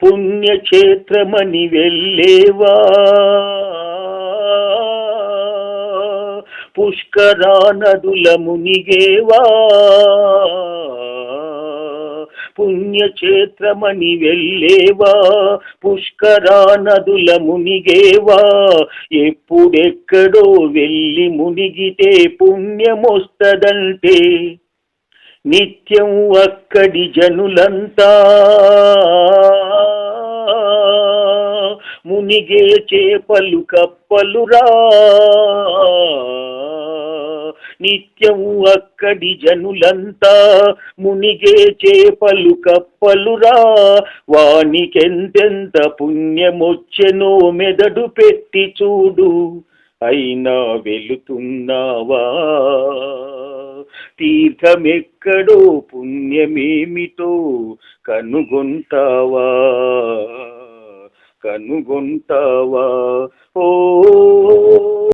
పుణ్యక్షేత్రమని వెళ్ళేవా? పుష్కరా నదుల మునిగేవా పుణ్యక్షేత్రమని వెళ్ళేవా? పుష్కరా నదుల మునిగేవా ఎప్పుడెక్కడో వెళ్ళి మునిగితే పుణ్యమొస్తదంటే నిత్యం అక్కడి జనులంతా మునిగే చేపలు కప్పలురా. నిత్యం అక్కడి జనులంతా మునిగే చేపలు కప్పలురా. వానికెంతెంత పుణ్యమొచ్చెనో మెదడు పెట్టి చూడు. అయినా వెళుతున్నావా తీర్థమెక్కడో పుణ్యమేమిటో కనుగొంటావా? కనుగొంటావా?